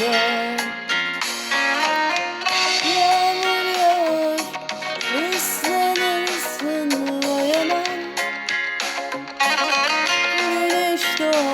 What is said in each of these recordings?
giderken Yağmur yağar ıslanır ıslanır ayamam Güneş doğar.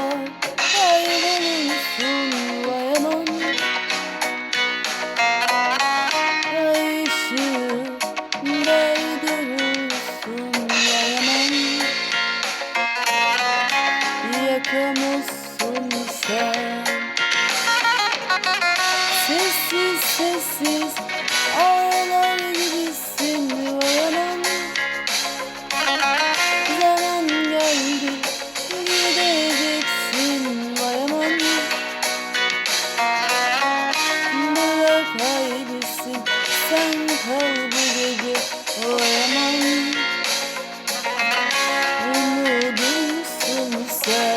Yeah.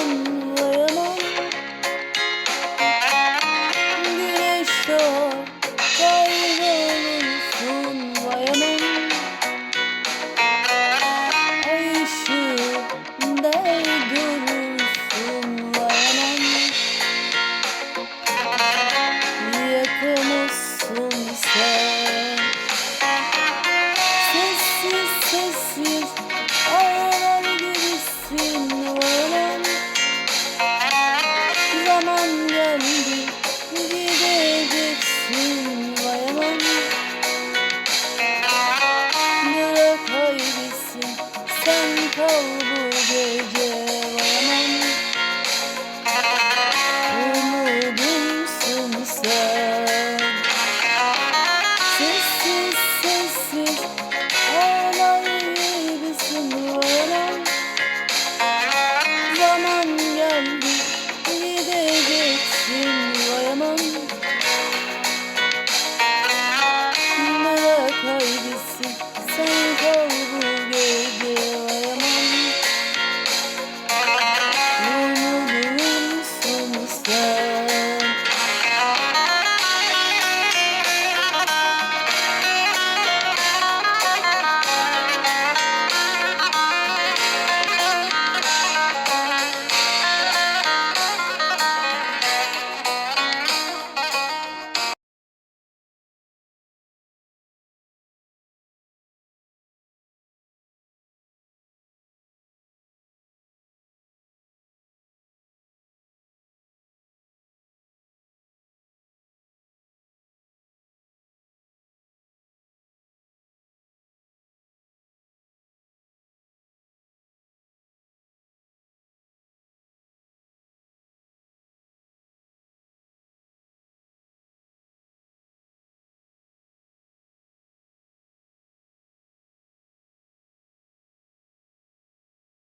Amen. Geldi gideceksin